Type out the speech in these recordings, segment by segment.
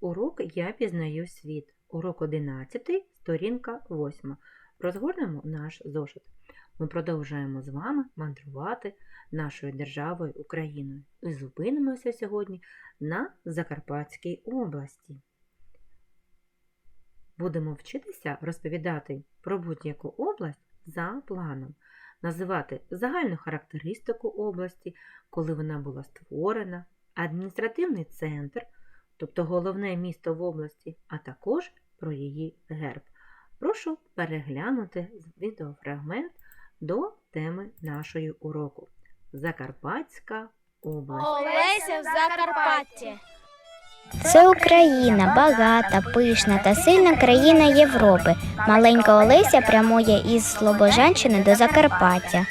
Урок Я пізнаю світ. Урок 11, сторінка 8. Розгорнемо наш зошит. Ми продовжуємо з вами мандрувати нашою державою Україною і зупинимося сьогодні на Закарпатській області. Будемо вчитися розповідати про будь-яку область за планом, називати загальну характеристику області, коли вона була створена, адміністративний центр, тобто головне місто в області, а також про її герб. Прошу переглянути відеофрагмент до теми нашої уроку. Закарпатська область. Олеся в Закарпатті. Це Україна, багата, пишна та сильна країна Європи. Маленька Олеся прямує із Слобожанщини до Закарпаття.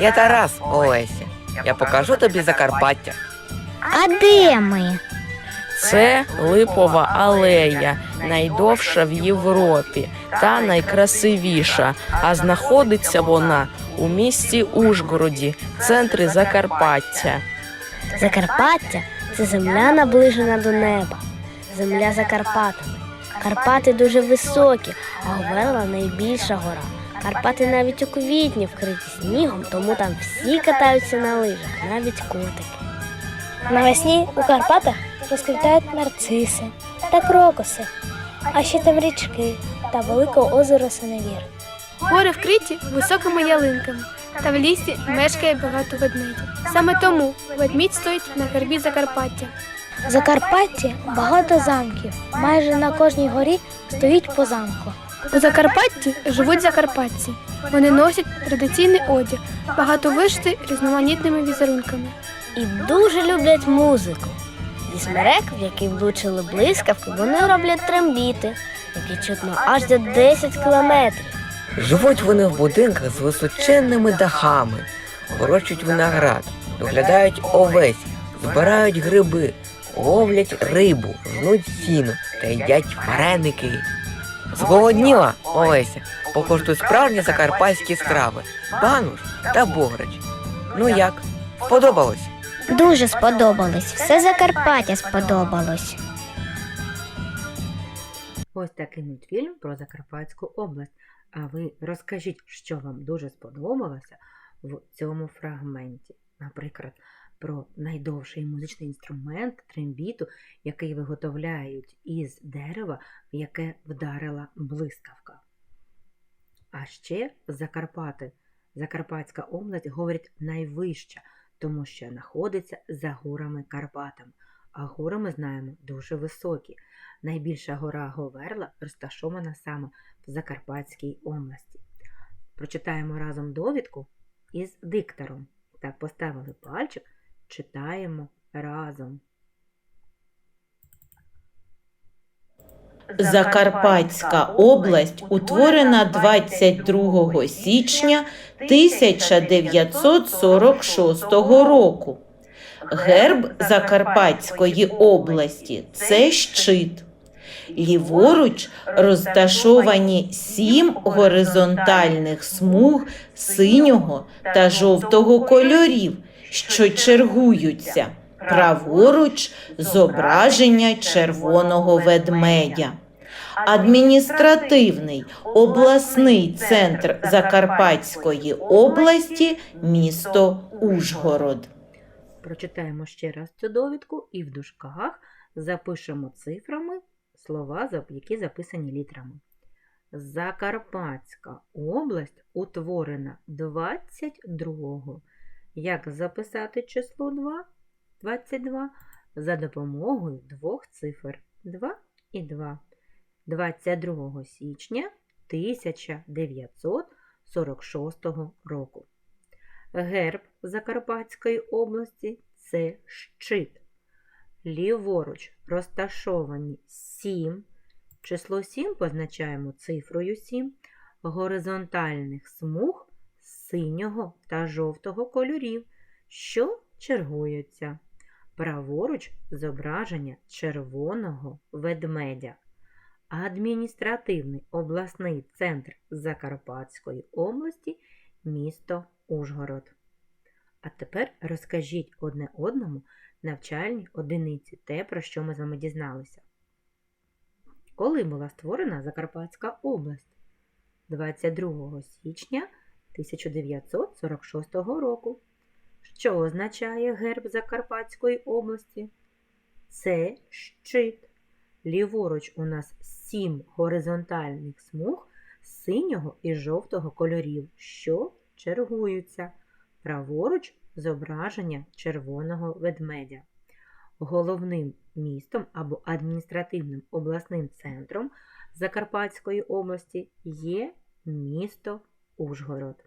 Я Тарас, Олеся. Я покажу тобі Закарпаття. А де ми? Це липова алея, найдовша в Європі та найкрасивіша. А знаходиться вона у місті Ужгороді, центрі Закарпаття. Закарпаття це земля наближена до неба. Земля за Карпатами. Карпати дуже високі, а Говерла найбільша гора. Карпати навіть у квітні вкриті снігом, тому там всі катаються на лижах, навіть котики. Навесні у Карпатах розквітають нарциси та крокуси, а ще там річки та велике озеро Синевір. Гори вкриті високими ялинками, та в лісі мешкає багато ведмедів. Саме тому ведмідь стоїть на гербі Закарпаття. В Закарпатті багато замків. Майже на кожній горі стоїть по замку. У Закарпатті живуть закарпатці. Вони носять традиційний одяг, багато вишити різноманітними візерунками. І дуже люблять музику. Зі смерек, в які влучили блискавки, вони роблять трембіти, які чутно аж за 10 кілометрів. Живуть вони в будинках з височенними дахами, вирощують виноград, доглядають овець, збирають гриби, ловлять рибу, жнуть сіно та їдять вареники. Зголодніла, Олеся, покоштуй справжні закарпатські страви, бануш та бограч. Ну як, сподобалось? Дуже сподобалось. Все Закарпаття сподобалось. Ось такий мультфільм про Закарпатську область. А ви розкажіть, що вам дуже сподобалося в цьому фрагменті. Наприклад, про найдовший музичний інструмент трембіту, який виготовляють із дерева, в яке вдарила блискавка. А ще Закарпати, Закарпатська область, говорять найвища, тому що знаходиться за горами Карпатами. А гори ми знаємо дуже високі. Найбільша гора Говерла розташована саме в Закарпатській області. Прочитаємо разом довідку із диктором. Так, поставили пальчик, читаємо разом. Закарпатська область утворена 22 січня 1946 року. Герб Закарпатської області це щит. Ліворуч розташовані сім горизонтальних смуг синього та жовтого кольорів, що чергуються. Праворуч зображення червоного ведмедя. Адміністративний обласний центр Закарпатської області місто Ужгород. Прочитаємо ще раз цю довідку і в дужках запишемо цифрами слова, які записані літерами. Закарпатська область утворена 22-го. Як записати число 2? 22 за допомогою двох цифр 2 і 2. 22 січня 1946 року. Герб Закарпатської області це щит. Ліворуч розташовані 7. Число 7 позначаємо цифрою 7 горизонтальних смуг синього та жовтого кольорів, що чергуються. Праворуч зображення червоного ведмедя. Адміністративний обласний центр Закарпатської області місто Ужгород. А тепер розкажіть одне одному навчальні одиниці те, про що ми з вами дізналися. Коли була створена Закарпатська область? 22 січня 1946 року. Що означає герб Закарпатської області? Це щит. Ліворуч у нас сім горизонтальних смуг синього і жовтого кольорів, що чергуються. Праворуч зображення червоного ведмедя. Головним містом або адміністративним обласним центром Закарпатської області є місто Ужгород.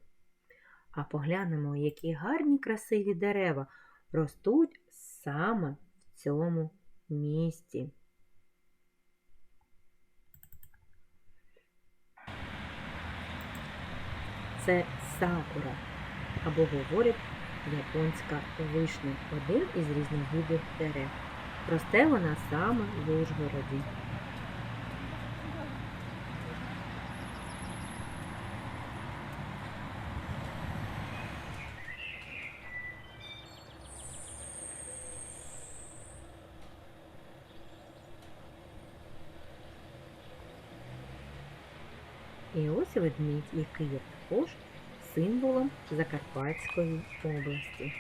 А поглянемо, які гарні красиві дерева ростуть саме в цьому місті. Це сакура, або говорять японська вишня, один із різновидів дерев. Росте вона саме в Ужгороді. І ось ведмідь, який є також символом Закарпатської області.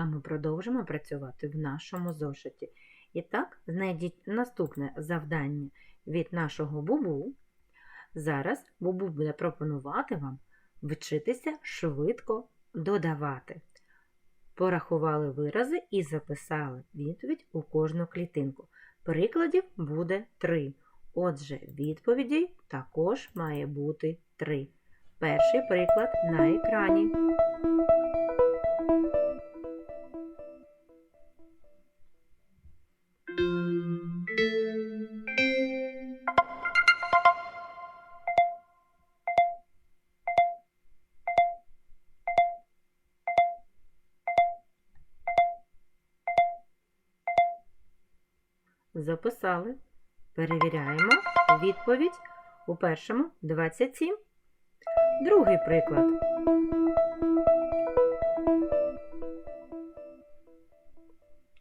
А ми продовжимо працювати в нашому зошиті. І так, знайдіть наступне завдання від нашого бубу. Зараз бубу буде пропонувати вам вчитися швидко додавати. Порахували вирази і записали відповідь у кожну клітинку. Прикладів буде три. Отже, відповідей також має бути три. Перший приклад на екрані. Записали. Перевіряємо. Відповідь у першому 27. Другий приклад.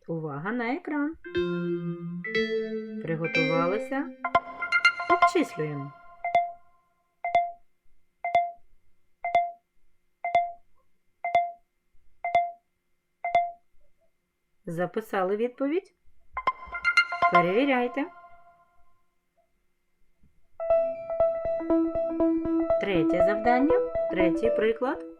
Увага на екран. Приготувалися. Обчислюємо. Записали відповідь. Перевіряйте. Третє завдання, третій приклад.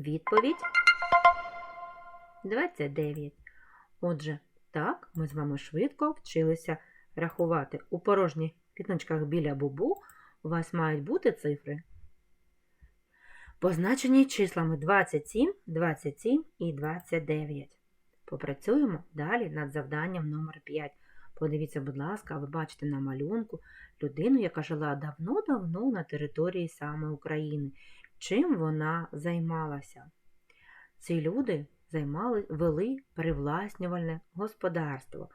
Відповідь 29. Отже, так, ми з вами швидко вчилися рахувати. У порожніх клітничках біля бубу у вас мають бути цифри, позначені числами 27, 27 і 29. Попрацюємо далі над завданням номер 5. Подивіться, будь ласка, ви бачите на малюнку людину, яка жила давно-давно на території саме України. Чим вона займалася? Ці люди займали, вели привласнювальне господарство.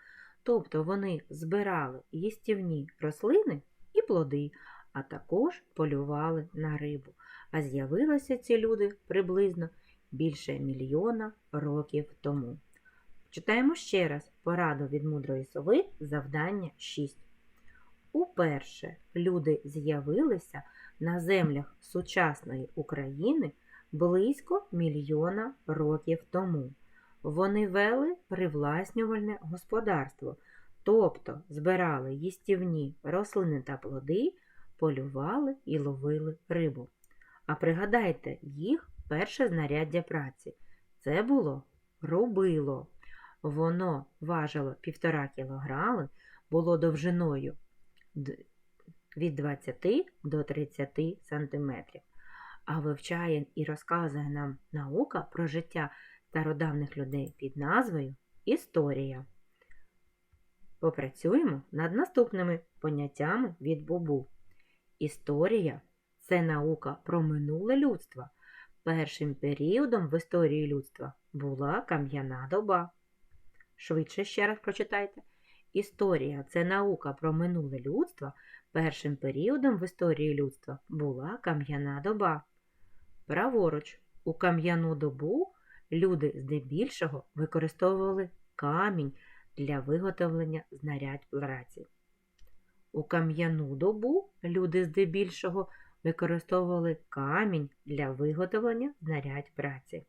Тобто вони збирали їстівні рослини і плоди, а також полювали на рибу. А з'явилися ці люди приблизно більше мільйона років тому. Читаємо ще раз пораду від мудрої сови, завдання 6. Уперше люди з'явилися на землях сучасної України близько мільйона років тому. Вони вели привласнювальне господарство, тобто збирали їстівні рослини та плоди, полювали і ловили рибу. А пригадайте їх перше знаряддя праці. Це було рубило. Воно важило півтора кілограми, було довжиною від 20 до 30 см. А вивчає і розказує нам наука про життя стародавних людей під назвою Історія. Попрацюємо над наступними поняттями від Бубу. Історія це наука про минуле людство. Першим періодом в історії людства була кам'яна доба. Швидше ще раз прочитайте. Історія це наука про минуле людство. Першим періодом в історії людства була кам'яна доба. Праворуч, у кам'яну добу люди здебільшого використовували камінь для виготовлення знарядь праці. У кам'яну добу люди здебільшого використовували камінь для виготовлення знарядь праці.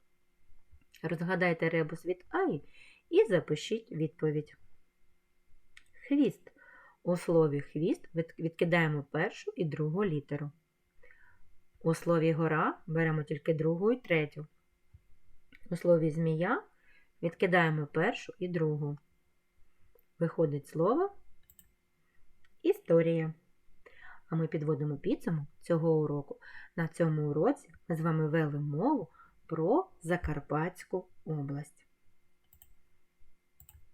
Розгадайте ребус від Аї і запишіть відповідь. Хвіст. У слові хвіст відкидаємо першу і другу літеру. У слові гора беремо тільки другу і третю. У слові змія відкидаємо першу і другу. Виходить слово історія. А ми підводимо підсумок цього уроку. На цьому уроці ми з вами вели мову про Закарпатську область.